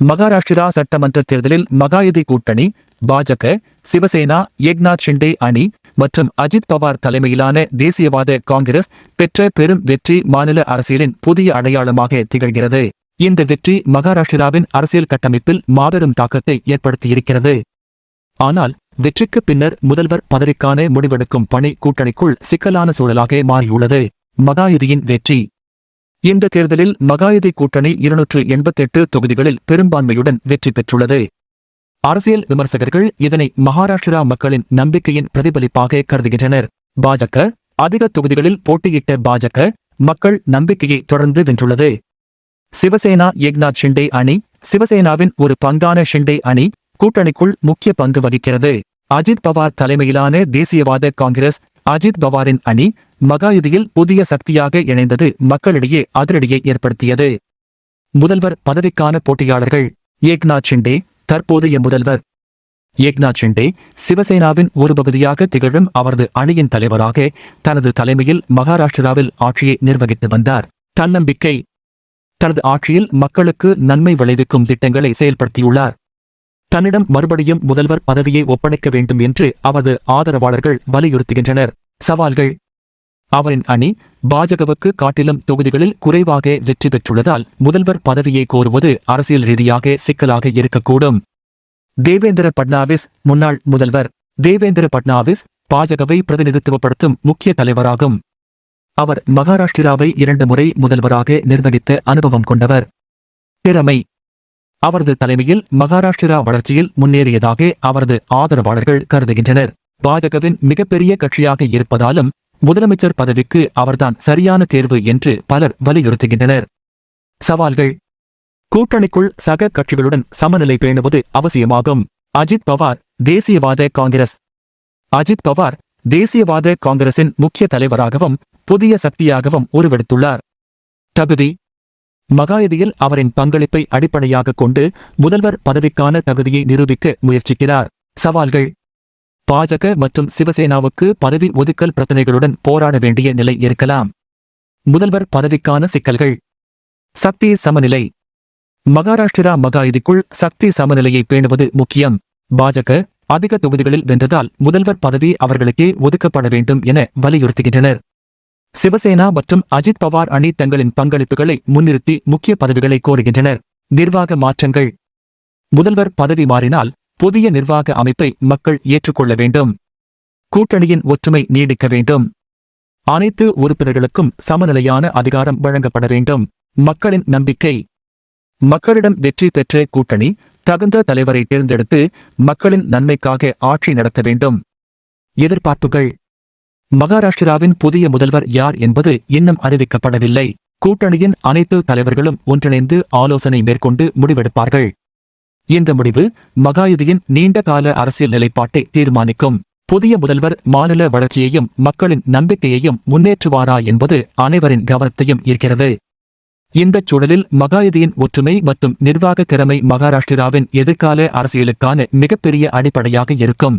மகாராஷ்டிரா சட்டமன்ற தேர்தலில் மகாயுதி கூட்டணி பாஜக சிவசேனா ஏக்நாத் ஷிண்டே அணி மற்றும் அஜித் பவார் தலைமையிலான தேசியவாத காங்கிரஸ் பெற்ற பெரும் வெற்றி மாநில அரசியலின் புதிய அடையாளமாக திகழ்கிறது. இந்த வெற்றி மகாராஷ்டிராவின் அரசியல் கட்டமைப்பில் மாபெரும் தாக்கத்தை ஏற்படுத்தியிருக்கிறது. ஆனால் வெற்றிக்கு பின்னர் முதல்வர் பதவிக்கான முடிவெடுக்கும் பணி கூட்டணிக்குள் சிக்கலான சூழலாக மாறியுள்ளது. மகாயுதியின் வெற்றி இந்த தேர்தலில் மகாயுதி கூட்டணி இருநூற்று எண்பத்தெட்டு தொகுதிகளில் பெரும்பான்மையுடன் வெற்றி பெற்றுள்ளது. அரசியல் விமர்சகர்கள் இதனை மகாராஷ்டிரா மக்களின் நம்பிக்கையின் பிரதிபலிப்பாக கருதுகின்றனர். பாஜக அதிக தொகுதிகளில் போட்டியிட்ட பாஜக மக்கள் நம்பிக்கையை தொடர்ந்து வென்றுள்ளது. சிவசேனா ஏக்நாத் ஷிண்டே அணி சிவசேனாவின் ஒரு பங்கான ஷிண்டே அணி கூட்டணிக்குள் முக்கிய பங்கு வகிக்கிறது. அஜித் பவார் தலைமையிலான தேசியவாத காங்கிரஸ் அஜித் பவாரின் அணி மகாயுதியில் புதிய சக்தியாக இணைந்தது மக்களிடையே அதிரடியை ஏற்படுத்தியது. முதல்வர் பதவிக்கான போட்டியாளர்கள் ஏக்நாத் ஷிண்டே தற்போதைய முதல்வர் ஏக்நாத் ஷிண்டே சிவசேனாவின் ஒரு பகுதியாக திகழும் அவரது அணியின் தலைவராக தனது தலைமையில் மகாராஷ்டிராவில் ஆட்சியை நிர்வகித்து வந்தார். தன்னம்பிக்கை தனது ஆட்சியில் மக்களுக்கு நன்மை விளைவிக்கும் திட்டங்களை செயல்படுத்தியுள்ளார். தன்னிடம் மறுபடியும் முதல்வர் பதவியை ஒப்படைக்க வேண்டும் என்று அவரது ஆதரவாளர்கள் வலியுறுத்துகின்றனர். சவால்கள். அவரின் அணி பாஜகவுக்கு காட்டிலும் தொகுதிகளில் குறைவாக வெற்றி பெற்றுள்ளதால் முதல்வர் பதவியை கோருவது அரசியல் ரீதியாக சிக்கலாக இருக்கக்கூடும். தேவேந்திர பட்னாவிஸ் முன்னாள் முதல்வர். தேவேந்திர பட்னாவிஸ் பாஜகவை பிரதிநிதித்துவப்படுத்தும் முக்கிய தலைவராகும். அவர் மகாராஷ்டிராவை இரண்டு முறை முதல்வராக நிர்வகித்த அனுபவம் கொண்டவர். திறமை. அவரது தலைமையில் மகாராஷ்டிரா வளர்ச்சியில் முன்னேறியதாக அவரது ஆதரவாளர்கள் கருதுகின்றனர். பாஜகவின் மிகப்பெரிய கட்சியாக இருப்பதாலும் முதலமைச்சர் பதவிக்கு அவர்தான் சரியான தேர்வு என்று பலர் வலியுறுத்துகின்றனர். சவால்கள். கூட்டணிக்குள் சக கட்சிகளுடன் சமநிலை பேணுவது அவசியமாகும். அஜித் பவார் தேசியவாத காங்கிரஸ். அஜித் பவார் தேசியவாத காங்கிரசின் முக்கிய தலைவராகவும் புதிய சக்தியாகவும் உருவெடுத்துள்ளார். தகுதி. மகாயுதியில் அவரின் பங்களிப்பை அடிப்படையாக கொண்டு முதல்வர் பதவிக்கான தகுதியை நிரூபிக்க முயற்சிக்கிறார். சவால்கள். பாஜக மற்றும் சிவசேனாவுக்கு பதவி ஒதுக்கல் பிரச்சினைகளுடன் போராட வேண்டிய நிலை இருக்கலாம். முதல்வர் பதவிக்கான சிக்கல்கள். சக்தி சமநிலை. மகாராஷ்டிரா மகாயுதிக்குள் சக்தி சமநிலையை பேணுவது முக்கியம். பாஜக அதிக தொகுதிகளில் வென்றதால் முதல்வர் பதவி அவர்களுக்கே ஒதுக்கப்பட வேண்டும் என வலியுறுத்துகின்றனர். சிவசேனா மற்றும் அஜித் பவார் அணி தங்களின் பங்களிப்புகளை முன்னிறுத்தி முக்கிய பதவிகளை கோருகின்றனர். நிர்வாக மாற்றங்கள். முதல்வர் பதவி மாறினால் புதிய நிர்வாக அமைப்பை மக்கள் ஏற்றுக்கொள்ள வேண்டும். கூட்டணியின் ஒற்றுமை நீடிக்க வேண்டும். அனைத்து உறுப்பினர்களுக்கும் சமநிலையான அதிகாரம் வழங்கப்பட வேண்டும். மக்களின் நம்பிக்கை. மக்களிடம் வெற்றி பெற்ற கூட்டணி தகுந்த தலைவரை தேர்ந்தெடுத்து மக்களின் நன்மைக்காக ஆட்சி நடத்த வேண்டும். எதிர்பார்ப்புகள். மகாராஷ்டிராவின் புதிய முதல்வர் யார் என்பது இன்னும் அறிவிக்கப்படவில்லை. கூட்டணியின் அனைத்து தலைவர்களும் ஒன்றிணைந்து ஆலோசனை மேற்கொண்டு முடிவெடுப்பார்கள். இந்த முடிவு மகாயுதியின் நீண்டகால அரசியல் நிலைப்பாட்டை தீர்மானிக்கும். புதிய முதல்வர் மாநில வளர்ச்சியையும் மக்களின் நம்பிக்கையையும் முன்னேற்றுவாரா என்பது அனைவரின் கவனத்தையும் ஈர்க்கிறது. இந்தச் சூழலில் மகாயுதியின் ஒற்றுமை மற்றும் நிர்வாக திறமை மகாராஷ்டிராவின் எதிர்கால அரசியலுக்கான மிகப்பெரிய அடிப்படையாக இருக்கும்.